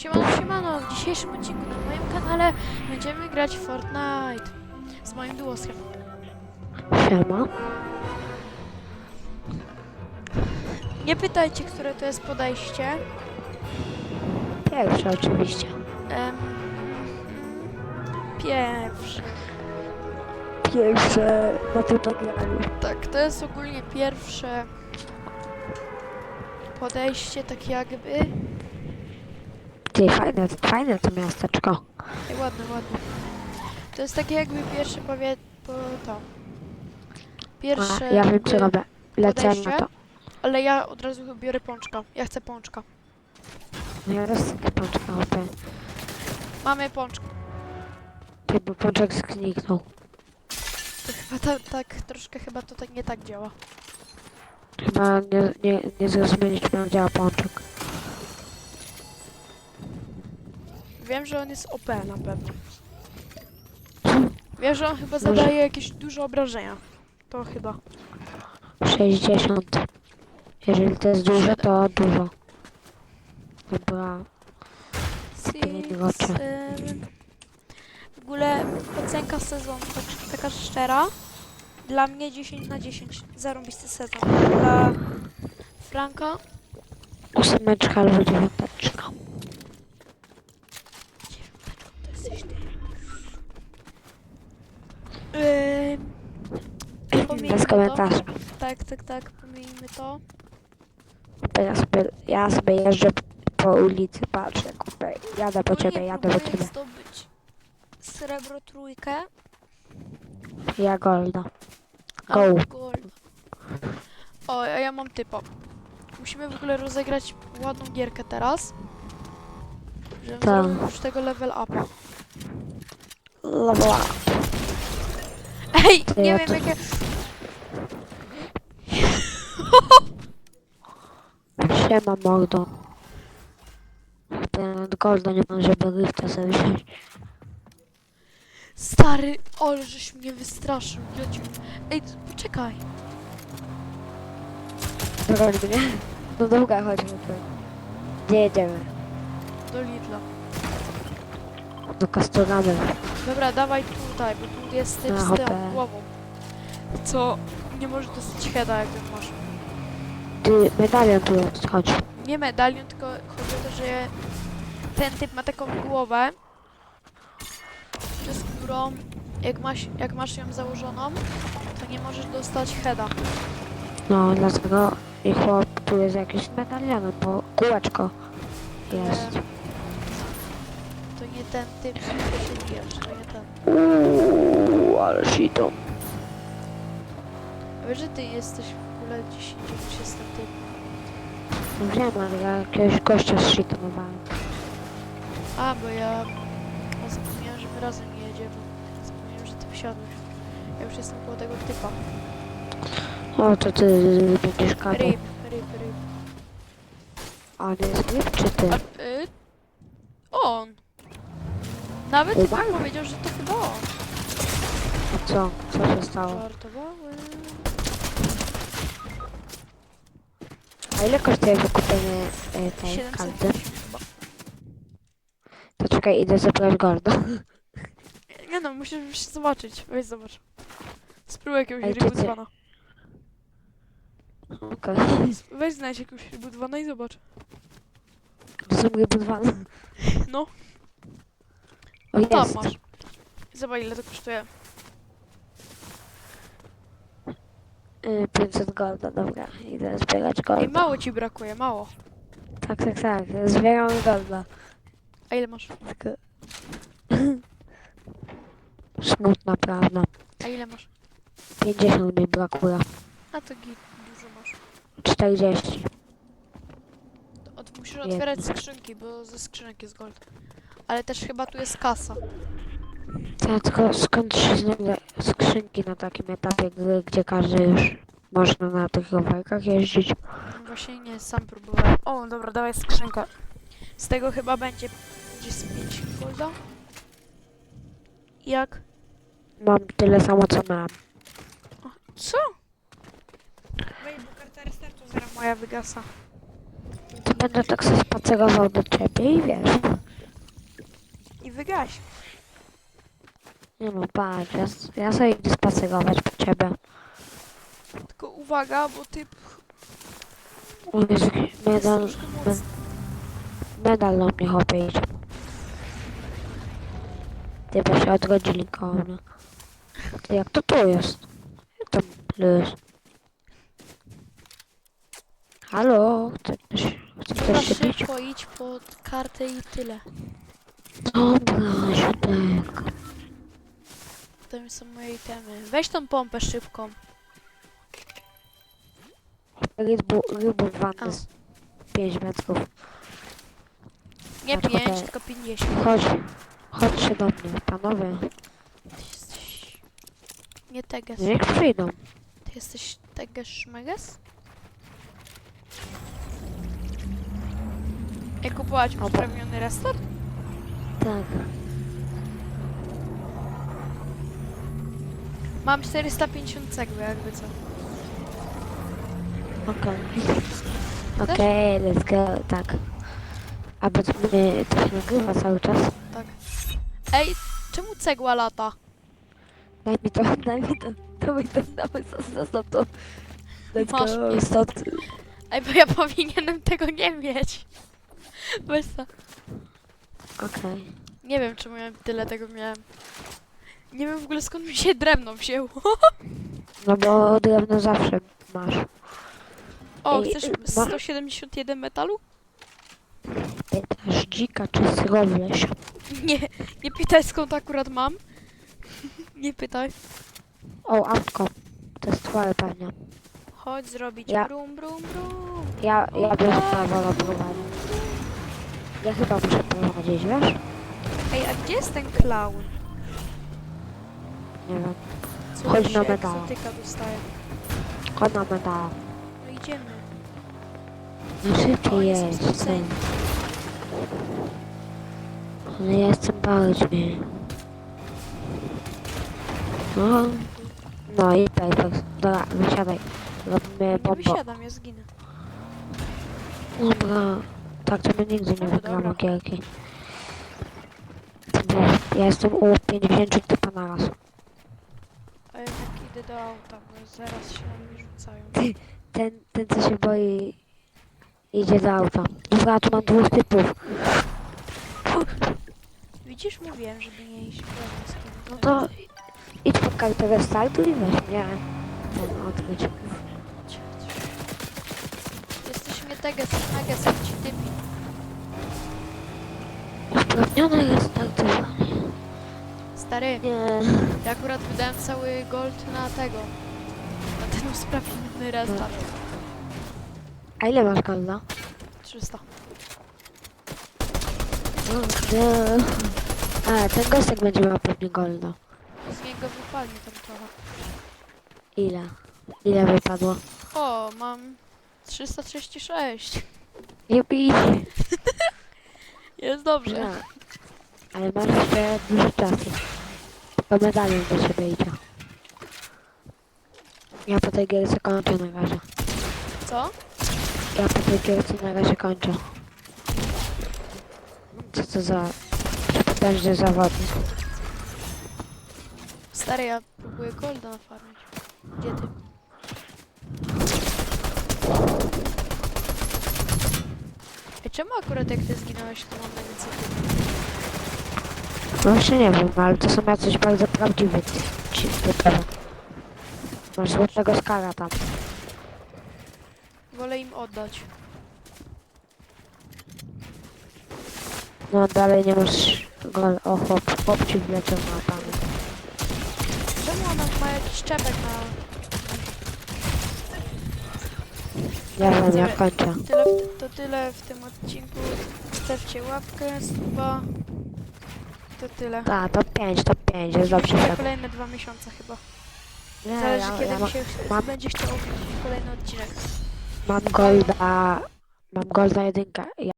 Siemano, siemano, w dzisiejszym odcinku na moim kanale będziemy grać w Fortnite z moim duoskiem. Siema. Nie pytajcie, które to jest podejście. Pierwsze oczywiście. Em, pierwsze. Pierwsze na tutorialu. Tak, to jest ogólnie pierwsze podejście, tak jakby. Ty, fajne, fajne to miasteczko. Ej, ładne, ładne. To jest takie jakby pierwsze powie... Po to. Pierwsze... A, ja wiem jakby- co robię. Lecę podejście? na to. Ale ja od razu biorę pączka. Ja chcę pączka. No ja też sobie pączka robię. Mamy pączka. Ty, bo pączek zniknął. To chyba ta, tak, troszkę chyba to tak nie tak działa. Chyba nie, nie, nie zrozumieliśmy jak działa pączek. Wiem, że on jest OP na pewno. Wiem, że on chyba zadaje jakieś duże obrażenia. To chyba. 60. Jeżeli to jest dużo, to dużo. Dobra. Six, Rocze. seven. W ogóle ocenka sezonu, tak, taka szczera. Dla mnie 10 na 10. Zarąbisty sezon. Dla Franka Ósemeczka albo dziewiąteczka. to jesteś ty. Ym, pomijmy Bez to. komentarza. Tak, tak, tak, pomijmy to. Ja sobie, ja sobie jeżdżę po ulicy, patrzę, kupę. Jadę po ciebie, jadę po ciebie. zdobyć srebro trójkę. Ja golda. Go. gold. O, a ja mam typa. Musimy w ogóle rozegrać ładną gierkę teraz. Żebym Tak. zrobił już tego level upa. Lewa. Ej, To nie ja wiem to- jakie... Siema mordo. Ten od golda nie mam, żeby lifta sobie wziąć. Stary, ale żeś mnie wystraszył, Jociu. Ej, poczekaj. Broń mnie. No dobra, chodźmy tu. Gdzie jedziemy? Do Lidla. Do Kastoramy. Dobra, dawaj tutaj, bo tu jest typ Na z hopę. tą głową. Co nie może dostać heada, jak masz. Ty, medalion tu jest, chodź. Nie medalion, tylko chodzi o to, że ten typ ma taką głowę, przez którą jak masz, jak masz ją założoną, to nie możesz dostać heada. No, dlatego i chłop tu jest jakiś medalionem, bo kółeczko jest. Em, To nie ten typ, z którym się bijesz, to nie ten. Uuu, ale shito. A wiesz, że ty jesteś w ogóle 10 już jestem typ. No wiem, ale ja jakiegoś gościa zshitonowałem. A, bo ja ja zapomniałem, że my razem jedziemy. Zapomniałem, że ty wsiadłeś. Ja już jestem koło tego typa. O, to ty będziesz gadał. Ryb, ryb, ryb. A nie jest ryb, czy ty? A, y, on. Nawet Chyba? chyba powiedział, że to chyba on. Co? Co się stało? Żartowałem. A ile kosztuje wykupienie e, tej 700 karty? chyba. To czekaj, idę zebrać golda. Nie no, musisz już zobaczyć. Weź zobacz. Spróbuj jakiegoś Ej, to ty- rybudwana. Okej. Weź znajdź jakiegoś rybudwana i zobacz. To są No, O, tam jest. masz. Zobacz ile to kosztuje. Y, 500 golda, dobra. Idę zbierać golda. mało ci brakuje, mało. Tak, tak, tak. Zbieram golda. A ile masz? Tylko... Smutna prawda. A ile masz? 50 mi brakuje. A to git, dużo masz. 40. To Od, musisz otwierać skrzynki, bo ze skrzynek jest gold. Ale też chyba tu jest kasa. Tak, tylko skąd się znajdzie skrzynki na takim etapie gry, gdzie każdy już można na tych rowerkach jeździć? No Właśnie nie, sam próbowałem. O, dobra, dawaj skrzynkę. Z tego chyba będzie gdzieś z 5 golda. Jak? Mam tyle samo co miałem. Co? Weź, bo karta restartu zaraz moja wygasa. To będę tak sobie spacerował do ciebie i wiesz. I wygraś. Nie no, patrz, ja, ja sobie idę spacerować po ciebie. Tylko uwaga, bo typ jest medal, troszkę mocny. medal na mnie chłopie idzie. Ty się odrodzili koło mnie. Ty jak to tu jest? Jak tam jest? Halo? Chce ktoś, chce Dobra, ktoś się bić? szybko idź pod kartę i tyle. Dobra, siódek. Potem są moje itemy. Weź tą pompę szybką. Rybu, rybu A. wanny z 5 metrów. Nie A, tylko 5, te- tylko 50. Chodź, chodźcie do mnie, panowie. Ty jesteś... Nie teges. Niech przyjdą. Ty jesteś teges szmeges? Jak kupować Oba. uprawniony restart? Tak. Mam 450 cegły, jakby co. Okej. Okej, let's go, tak. A bo to, mnie, to się nagrywa cały czas. Tak. Ej, czemu cegła lata? Daj mi to, daj mi to. To mi to, dawaj, zostaw to. Let's Masz go, stąd. Ej, bo ja powinienem tego nie mieć. Weź to. Okej. Nie wiem, czemu ja tyle tego miałem. Nie wiem w ogóle skąd mi się drewno wzięło. No bo drewno zawsze masz. O, Ej, chcesz ma- 171 metalu? Pytasz dzika czy srowleś? Nie, nie pytaj skąd akurat mam. Nie pytaj. O, autko. To jest twoje pewnie. Chodź zrobić Ja- brum brum brum. Ja, ja bym prawo prowadził. Ja chyba muszę prowadzić, wiesz? Ej, a gdzie jest ten clown? Nie wiem. Chodź na medal. egzotyka? Chodź na medal. No idziemy. No szybciej jest. spoceni. Ale ja jestem bardziej. No. No i perfekt. Dobra, wysiadaj. Robimy Nie bombo. wysiadam, ja zginę. Dobra. Tak, to my nigdy nie wygramy gierki. Ja jestem u 50 typa na raz. Ja tak idę do auta, bo zaraz się na mnie rzucają. Ten, ten co się boi idzie do auta. Dobra, tu mam dwóch typów. Widzisz, mówiłem, żeby nie iść w lewo z kim. No to idź po kartę restartu i weź mnie. Ten odkryć. Jesteś mnie teges, jak ci typi. Uprawnione restartowanie. Stary, Nie. ja akurat wydałem cały gold na tego. Na ten usprawniony restart. A ile masz golda? 300. No, nie. A, ten gostek będzie miał pewnie golda. Z niego wypalnie tam trochę. Ile? Ile wypadło? O, mam 336. Jupi. Jest dobrze. Ja. Ale masz jeszcze dużo czasu. Tylko medalion do ciebie idzie. Ja po tej gierce kończę na razie. Co? Ja po tej gierce na razie kończę. Co to za potężny zawodnik? Stary, ja próbuję golda nafarmić. Gdzie ty? Ej, czemu akurat jak ty zginąłeś, to mam najwięcej typów? No właśnie nie wiem, ale to są jacyś bardzo prawdziwi ci typowe. Masz złotego skara tam. Wolę im oddać. No dalej nie masz gol. O chłop, chłop ci wleciał na panu. Czemu ona ma jakiś czepek na... Ja wiem, ja kończę. Tyle w, to tyle w tym odcinku. Stawcie łapkę, suba. To tyle. Ta, to 5, to 5, jest dobrze. Za tak. kolejne dwa miesiące chyba. Nie, Zależy ja, kiedy ja mi się mam- będzie chciał kolejny odcinek. mam golda, mam golda jedynka. Ja